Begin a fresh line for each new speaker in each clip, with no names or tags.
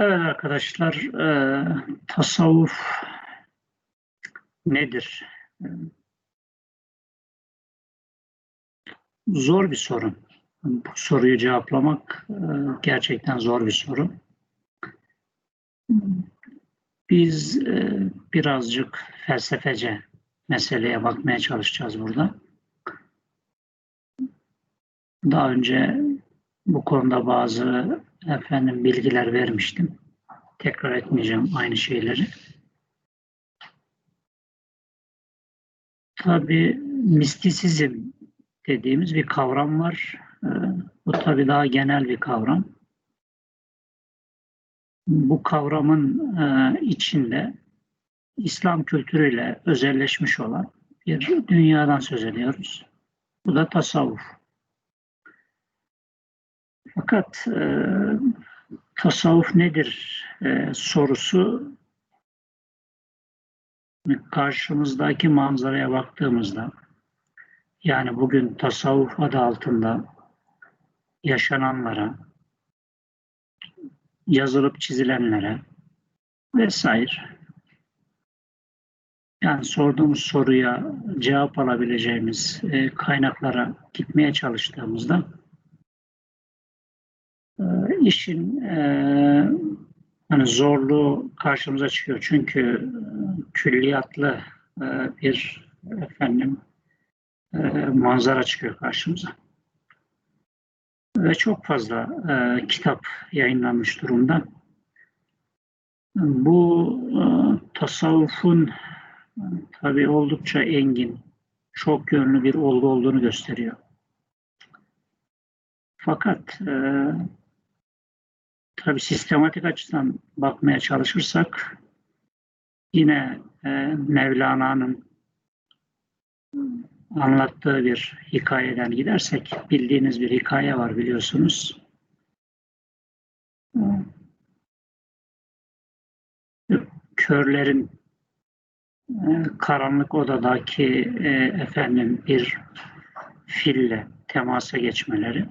Evet arkadaşlar, e, tasavvuf nedir? Zor bir sorun. Bu soruyu cevaplamak e, gerçekten zor bir soru. Biz e, birazcık felsefece meseleye bakmaya çalışacağız burada. Daha önce bu konuda bazı efendim bilgiler vermiştim. Tekrar etmeyeceğim aynı şeyleri. Tabi mistisizm dediğimiz bir kavram var. Ee, bu tabi daha genel bir kavram. Bu kavramın e, içinde İslam kültürüyle özelleşmiş olan bir dünyadan söz ediyoruz. Bu da tasavvuf. Fakat e, tasavvuf nedir e, sorusu karşımızdaki manzaraya baktığımızda yani bugün tasavvuf adı altında yaşananlara, yazılıp çizilenlere vesaire yani sorduğumuz soruya cevap alabileceğimiz e, kaynaklara gitmeye çalıştığımızda işin e, hani zorluğu karşımıza çıkıyor. Çünkü e, külliyatlı e, bir efendim e, manzara çıkıyor karşımıza. Ve çok fazla e, kitap yayınlanmış durumda. Bu e, tasavvufun e, tabi oldukça engin, çok yönlü bir olgu olduğunu gösteriyor. Fakat e, tabi sistematik açıdan bakmaya çalışırsak yine e, Mevlana'nın anlattığı bir hikayeden gidersek bildiğiniz bir hikaye var biliyorsunuz. Körlerin e, karanlık odadaki e, efendim bir fille temasa geçmeleri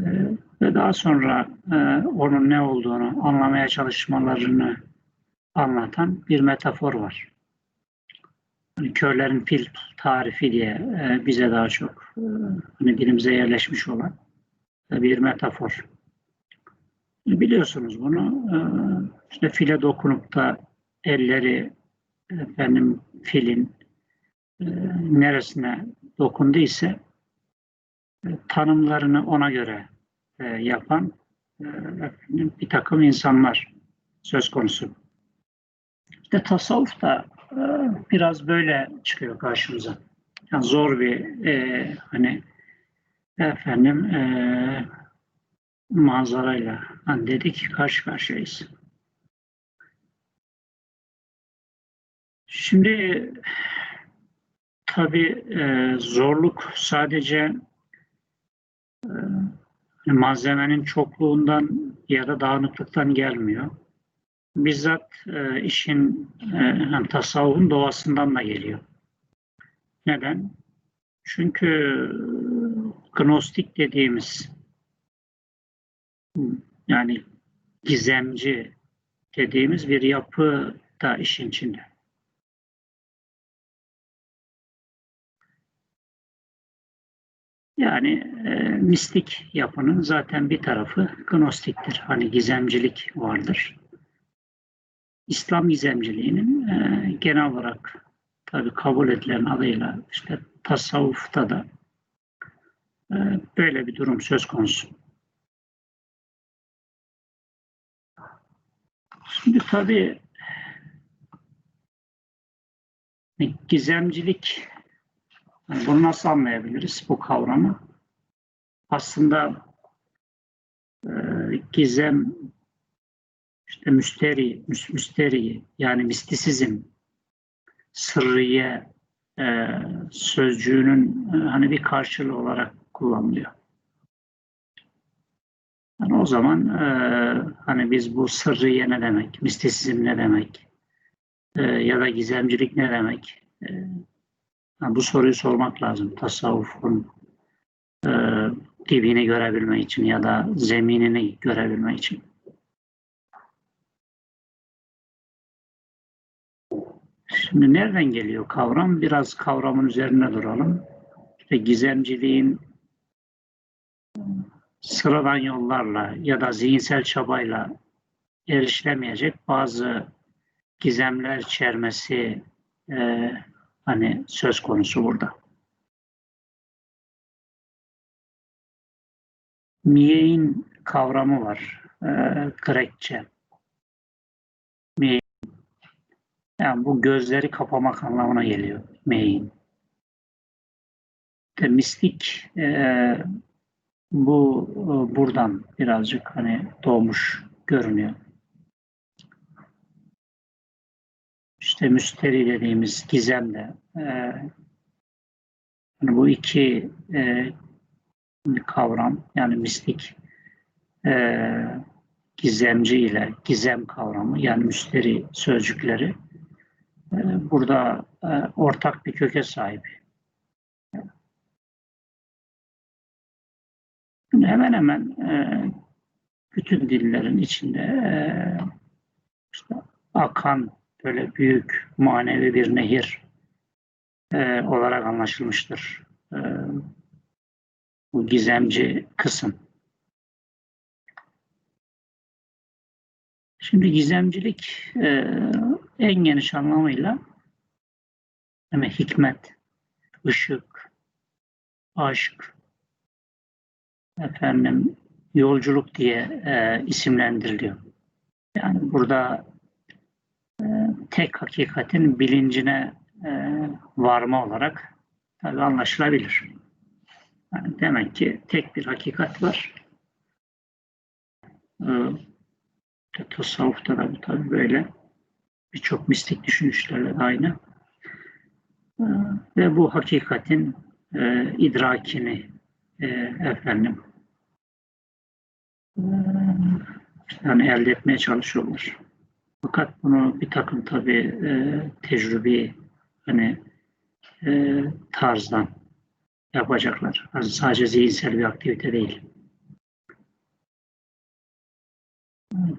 e, ve daha sonra onun ne olduğunu anlamaya çalışmalarını anlatan bir metafor var. Hani körlerin fil tarifi diye e, bize daha çok e, hani dilimize yerleşmiş olan e, bir metafor. Biliyorsunuz bunu. E, işte file dokunup da elleri efendim filin e, neresine dokundu ise e, tanımlarını ona göre e, yapan e, bir takım insanlar söz konusu. İşte tasavvuf da e, biraz böyle çıkıyor karşımıza. Yani zor bir e, hani efendim e, manzarayla hani dedik karşı karşıyayız. Şimdi tabi e, zorluk sadece e, malzemenin çokluğundan ya da dağınıklıktan gelmiyor bizzat e, işin e, tasavvufun doğasından da geliyor. Neden? Çünkü gnostik dediğimiz yani gizemci dediğimiz bir yapı da işin içinde. Yani e, mistik yapının zaten bir tarafı gnostiktir. Hani gizemcilik vardır. İslam gizemciliğinin e, genel olarak tabi kabul edilen adıyla işte tasavvufta da e, böyle bir durum söz konusu. Şimdi tabi gizemcilik yani bunu nasıl anlayabiliriz bu kavramı? Aslında e, gizem işte müsteri, müsteri yani mistisizm, sırrıye e, sözcüğünün e, hani bir karşılığı olarak kullanılıyor. Yani o zaman e, hani biz bu sırrıye ne demek, mistisizm ne demek e, ya da gizemcilik ne demek? E, yani bu soruyu sormak lazım. Tasavvufun e, dibini görebilmek için ya da zeminini görebilmek için. Şimdi nereden geliyor kavram? Biraz kavramın üzerine duralım. İşte gizemciliğin sıradan yollarla ya da zihinsel çabayla erişilemeyecek bazı gizemler içermesi, e, hani söz konusu burada. Miye'in kavramı var. E, Grekçe. Miye. Yani bu gözleri kapamak anlamına geliyor. Miye'in. De mistik e, bu e, buradan birazcık hani doğmuş görünüyor. İşte müsteri dediğimiz gizemle e, bu iki e, kavram yani mistik e, gizemci ile gizem kavramı yani müsteri sözcükleri e, burada e, ortak bir köke sahip. Hemen hemen e, bütün dillerin içinde e, işte akan böyle büyük manevi bir nehir e, olarak anlaşılmıştır. E, bu gizemci kısım. Şimdi gizemcilik e, en geniş anlamıyla yani hikmet, ışık, aşk, efendim yolculuk diye e, isimlendiriliyor. Yani burada e, tek hakikatin bilincine e, varma olarak tabi anlaşılabilir. Yani demek ki tek bir hakikat var. E, tasavvufta da bu tabi böyle. Birçok mistik düşünüşlerle de aynı. E, ve bu hakikatin e, idrakini e, efendim e, yani elde etmeye çalışıyorlar. Fakat bunu bir takım tabi e, tecrübi hani e, tarzdan yapacaklar. Yani sadece zihinsel bir aktivite değil.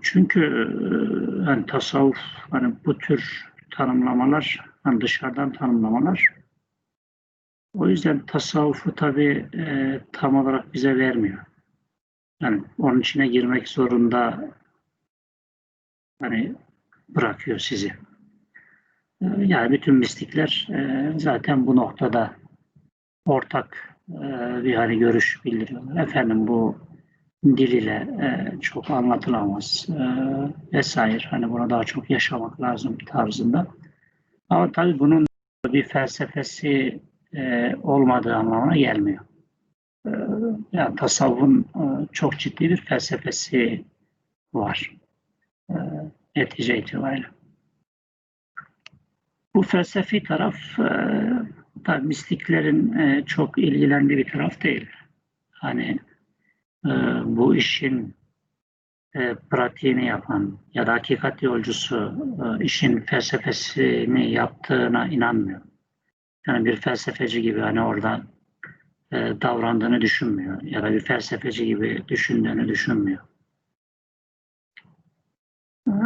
Çünkü e, hani tasavvuf hani bu tür tanımlamalar hani dışarıdan tanımlamalar o yüzden tasavvufu tabi e, tam olarak bize vermiyor. Yani onun içine girmek zorunda hani bırakıyor sizi. E, yani bütün mistikler e, zaten bu noktada ortak e, bir hani görüş bildiriyorlar. Efendim bu dil ile e, çok anlatılamaz vesaire. Hani bunu daha çok yaşamak lazım tarzında. Ama tabii bunun bir felsefesi olmadığı anlamına gelmiyor. Yani tasavvufun çok ciddi bir felsefesi var. Netice itibariyle. Bu felsefi taraf e, tabii mistiklerin e, çok ilgilendiği bir taraf değil. Hani e, bu işin e, pratiğini yapan ya da hakikat yolcusu e, işin felsefesini yaptığına inanmıyor. Yani bir felsefeci gibi hani orada e, davrandığını düşünmüyor ya da bir felsefeci gibi düşündüğünü düşünmüyor.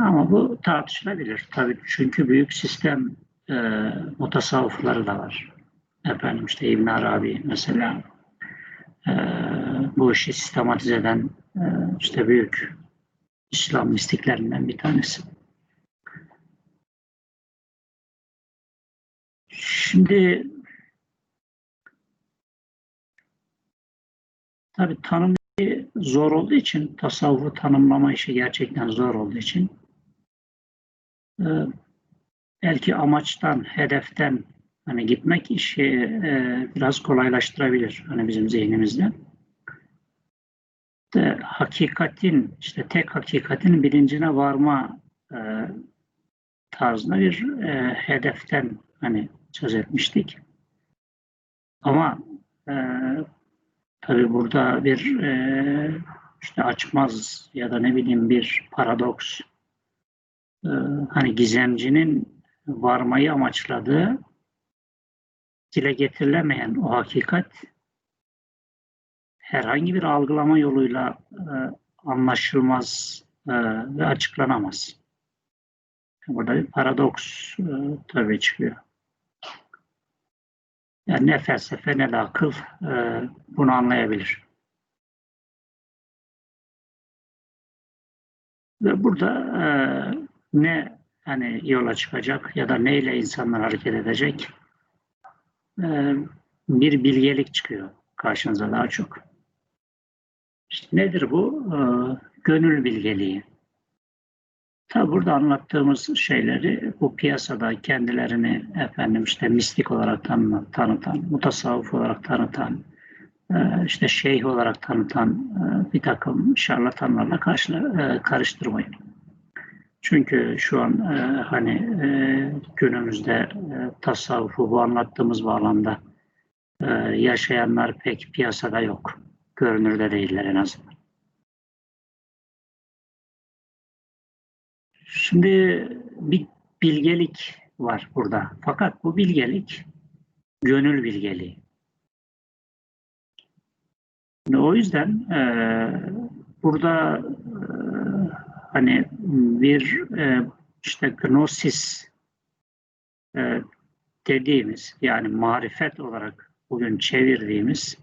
Ama bu tartışılabilir tabii çünkü büyük sistem e, mutasavvıfları da var. Efendim işte İbn Arabi mesela e, bu işi sistematize eden e, işte büyük İslam mistiklerinden bir tanesi. Şimdi tabi tanım zor olduğu için tasavvufu tanımlama işi gerçekten zor olduğu için e, belki amaçtan, hedeften hani gitmek işi e, biraz kolaylaştırabilir hani bizim zihnimizde. De, hakikatin işte tek hakikatin bilincine varma e, tarzında bir e, hedeften hani söz etmiştik. Ama e, tabi burada bir e, işte açmaz ya da ne bileyim bir paradoks hani gizemcinin varmayı amaçladığı dile getirilemeyen o hakikat herhangi bir algılama yoluyla e, anlaşılmaz e, ve açıklanamaz. Burada bir paradoks e, tabii çıkıyor. Yani ne felsefe ne de akıl e, bunu anlayabilir. Ve burada e, ne hani yola çıkacak ya da neyle insanlar hareket edecek e, bir bilgelik çıkıyor karşınıza daha çok. İşte nedir bu? E, gönül bilgeliği. Tabi burada anlattığımız şeyleri bu piyasada kendilerini efendim işte mistik olarak tanı tanıtan, mutasavvuf olarak tanıtan, e, işte şeyh olarak tanıtan e, bir takım şarlatanlarla karşı, e, karıştırmayın. Çünkü şu an hani günümüzde tasavvufu bu anlattığımız bağlamda yaşayanlar pek piyasada yok. Görünürde değiller en azından. Şimdi bir bilgelik var burada. Fakat bu bilgelik gönül bilgeliği. O yüzden e, burada e, hani bir e, işte gnosis e, dediğimiz yani marifet olarak bugün çevirdiğimiz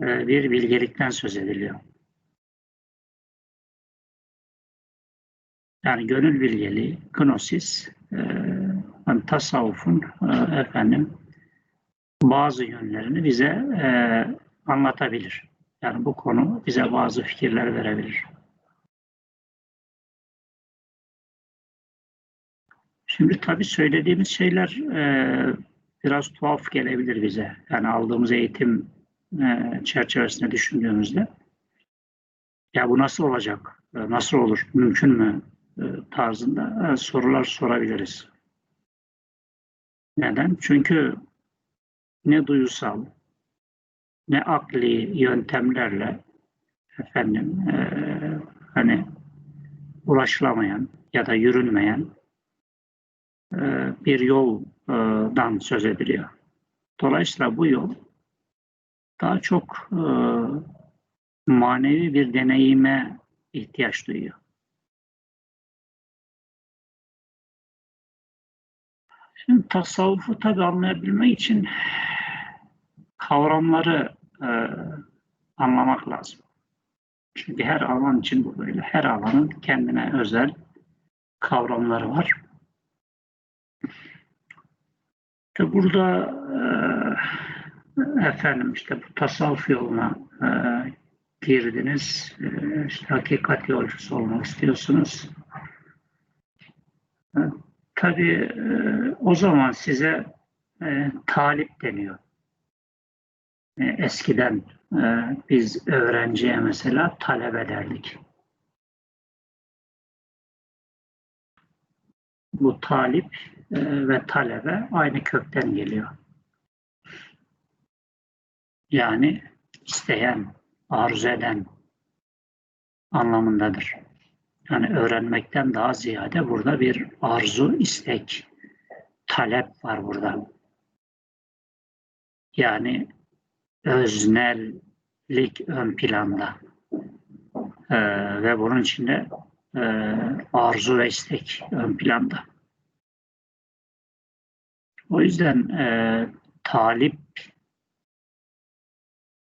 e, bir bilgelikten söz ediliyor. Yani gönül bilgeliği, gnosis, hani tasavvufun efendim bazı yönlerini bize anlatabilir. Yani bu konu bize bazı fikirler verebilir. Şimdi tabii söylediğimiz şeyler e, biraz tuhaf gelebilir bize. Yani aldığımız eğitim e, çerçevesinde düşündüğümüzde ya bu nasıl olacak? E, nasıl olur? Mümkün mü? E, tarzında e, sorular sorabiliriz. Neden? Çünkü ne duysal ne akli yöntemlerle efendim e, hani ulaşılamayan ya da yürünmeyen bir yoldan söz ediliyor. Dolayısıyla bu yol daha çok e, manevi bir deneyime ihtiyaç duyuyor. Şimdi tasavvufu tabi anlayabilmek için kavramları e, anlamak lazım. Çünkü her alan için bu böyle. Her alanın kendine özel kavramları var. İşte burada e, efendim işte bu tasavvuf yoluna e, girdiniz. E, işte hakikat yolcusu olmak istiyorsunuz. E, tabii e, o zaman size talip deniyor. Eskiden biz öğrenciye mesela talebe derdik. Bu talip e, ve talebe aynı kökten geliyor. Yani isteyen, arzu eden anlamındadır. Yani öğrenmekten daha ziyade burada bir arzu, istek, talep var burada. Yani öznellik ön planda. Ee, ve bunun içinde e, arzu ve istek ön planda. O yüzden e, talip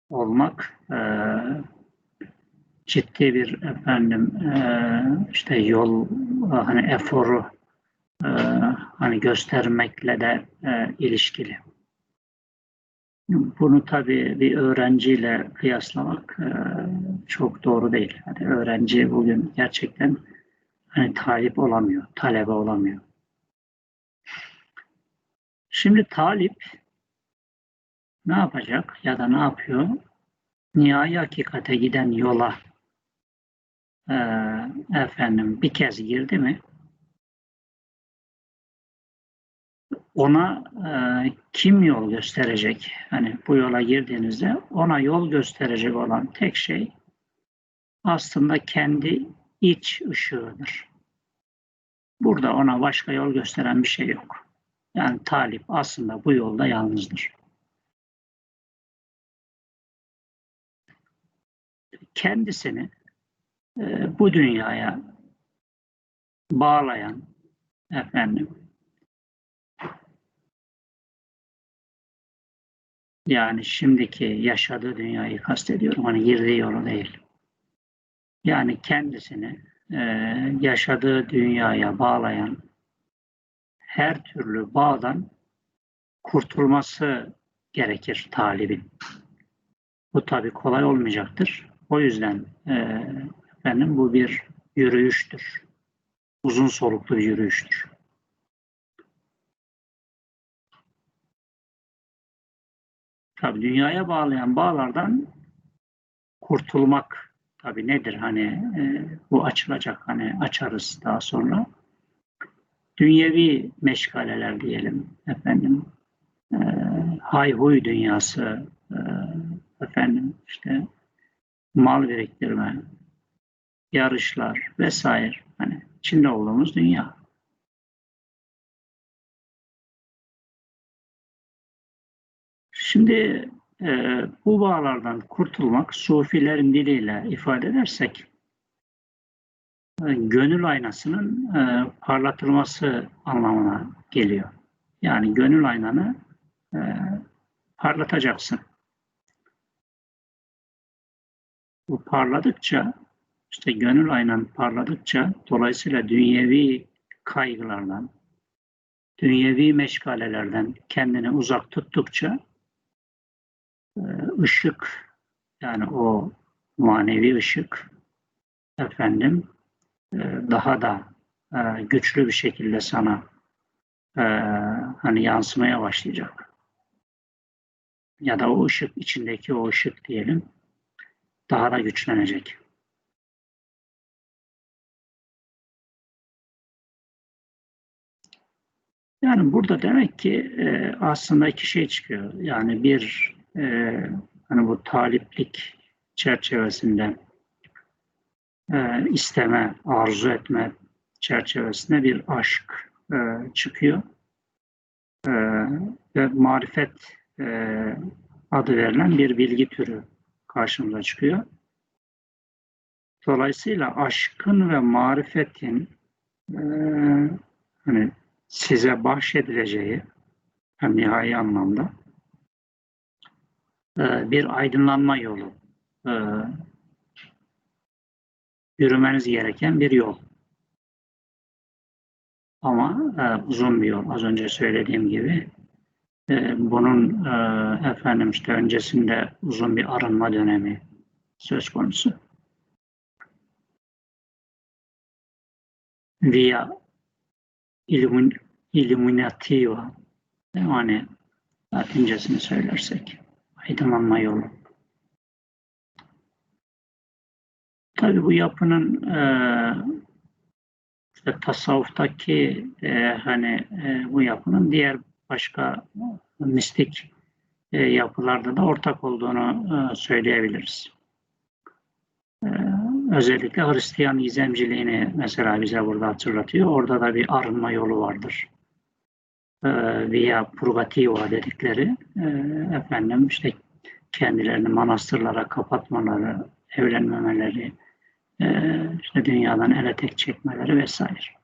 olmak e, ciddi bir efendim e, işte yol hani eforu e, hani göstermekle de e, ilişkili. Bunu tabii bir öğrenciyle kıyaslamak e, çok doğru değil. Yani öğrenci bugün gerçekten hani talip olamıyor, talebe olamıyor. Şimdi talip ne yapacak ya da ne yapıyor? Nihai hakikate giden yola e, efendim bir kez girdi mi ona e, kim yol gösterecek? Hani bu yola girdiğinizde ona yol gösterecek olan tek şey aslında kendi iç ışığıdır. Burada ona başka yol gösteren bir şey yok. Yani talip aslında bu yolda yalnızdır. Kendisini e, bu dünyaya bağlayan, efendim yani şimdiki yaşadığı dünyayı kastediyorum. Hani girdiği yolu değil. Yani kendisini e, yaşadığı dünyaya bağlayan her türlü bağdan kurtulması gerekir talibin. Bu tabi kolay olmayacaktır. O yüzden e, efendim bu bir yürüyüştür. Uzun soluklu bir yürüyüştür. Tabi dünyaya bağlayan bağlardan kurtulmak tabi nedir? Hani e, bu açılacak hani açarız daha sonra. Dünyevi meşgaleler diyelim efendim. E, hayhuy dünyası e, efendim işte mal biriktirme, yarışlar vesaire. Hani içinde olduğumuz dünya. Şimdi e, bu bağlardan kurtulmak sufilerin diliyle ifade edersek e, gönül aynasının e, parlatılması anlamına geliyor. Yani gönül aynanı e, parlatacaksın. Bu parladıkça işte gönül aynan parladıkça dolayısıyla dünyevi kaygılardan, dünyevi meşgalelerden kendini uzak tuttukça ışık yani o manevi ışık efendim e, daha da e, güçlü bir şekilde sana hani yansımaya başlayacak. Ya da o ışık içindeki o ışık diyelim daha da güçlenecek. Yani burada demek ki e, aslında iki şey çıkıyor. Yani bir e, hani bu taliplik çerçevesinde e, isteme, arzu etme çerçevesinde bir aşk e, çıkıyor. E, ve marifet e, adı verilen bir bilgi türü karşımıza çıkıyor. Dolayısıyla aşkın ve marifetin e, hani size bahşedileceği hem nihai anlamda bir aydınlanma yolu. E, yürümeniz gereken bir yol. Ama e, uzun bir yol. Az önce söylediğim gibi e, bunun e, efendim işte öncesinde uzun bir arınma dönemi söz konusu. Via illumin, illuminativa yani latincesini söylersek aydınlanma yolu. Tabi bu yapının e, işte tasavvuftaki e, hani e, bu yapının diğer başka mistik e, yapılarda da ortak olduğunu e, söyleyebiliriz. E, özellikle Hristiyan gizemciliğini mesela bize burada hatırlatıyor. Orada da bir arınma yolu vardır. Via purgativa dedikleri efendim işte kendilerini manastırlara kapatmaları, evlenmemeleri, işte dünyadan ele tek çekmeleri vesaire.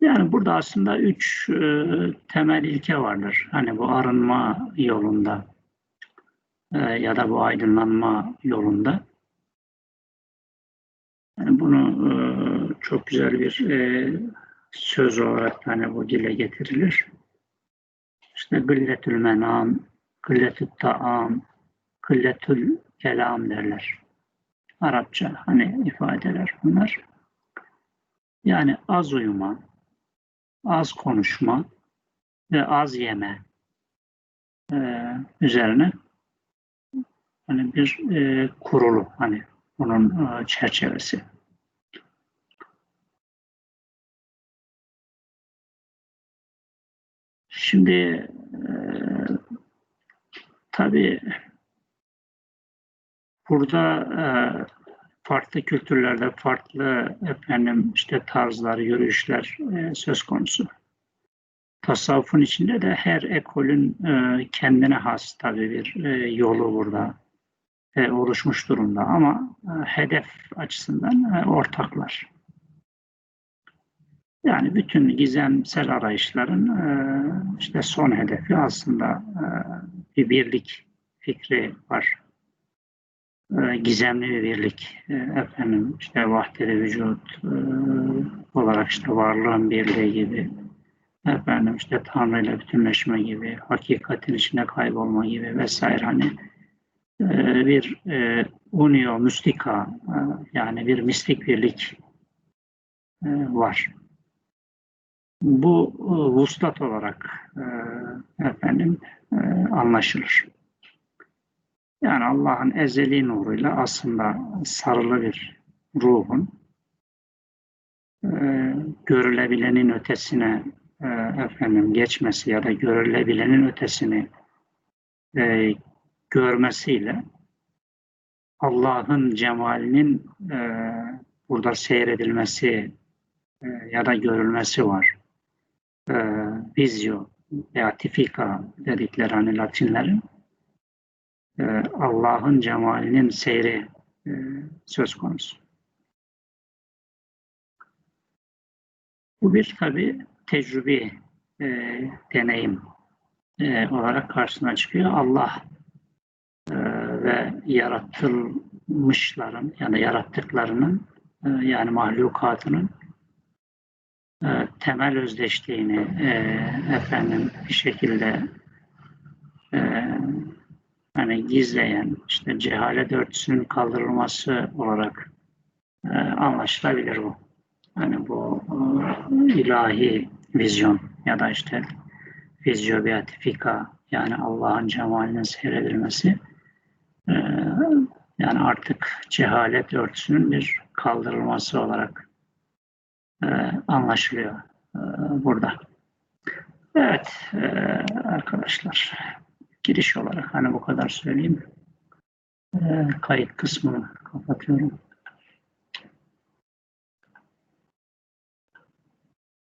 Yani burada aslında üç e, temel ilke vardır. Hani bu arınma yolunda e, ya da bu aydınlanma yolunda. Yani bunu e, çok güzel bir e, söz olarak hani bu dile getirilir. İşte gılletül menam, gılletül taam, gılletül kelam derler. Arapça hani ifadeler bunlar. Yani az uyuma, az konuşma ve az yeme e, üzerine hani bir e, kurulu hani bunun e, çerçevesi. Şimdi e, tabii burada e, farklı kültürlerde farklı efendim işte tarzlar, yürüyüşler e, söz konusu. Tasavvufun içinde de her ekolün e, kendine has tabii bir e, yolu burada e, oluşmuş durumda ama e, hedef açısından e, ortaklar. Yani bütün gizemsel arayışların e, işte son hedefi aslında e, bir birlik fikri var. E, gizemli bir birlik. Efendim işte vahdede vücut olarak işte varlığın birliği gibi efendim işte Tanrı ile bütünleşme gibi, hakikatin içine kaybolma gibi vesaire hani bir unio mystica yani bir mistik birlik var. Bu e, vuslat olarak e, efendim e, anlaşılır. Yani Allah'ın ezeli nuruyla aslında sarılı bir ruhun görülebilenin ötesine efendim geçmesi ya da görülebilenin ötesini görmesiyle Allah'ın cemalinin burada seyredilmesi ya da görülmesi var. E, vizyo beatifika dedikleri hani Latinlerin e, Allah'ın cemalinin seyri e, söz konusu. Bu bir tabi tecrübi e, deneyim e, olarak karşısına çıkıyor. Allah e, ve yaratılmışların yani yarattıklarının e, yani mahlukatının temel özdeşliğini e, efendim bir şekilde e, hani gizleyen işte cehalet örtüsünün kaldırılması olarak e, anlaşılabilir bu. Hani bu e, ilahi vizyon ya da işte vizyo beatifika yani Allah'ın cemalinin seyredilmesi e, yani artık cehalet örtüsünün bir kaldırılması olarak e, anlaşılıyor e, burada. Evet e, arkadaşlar giriş olarak hani bu kadar söyleyeyim. Kayıt kısmını kapatıyorum.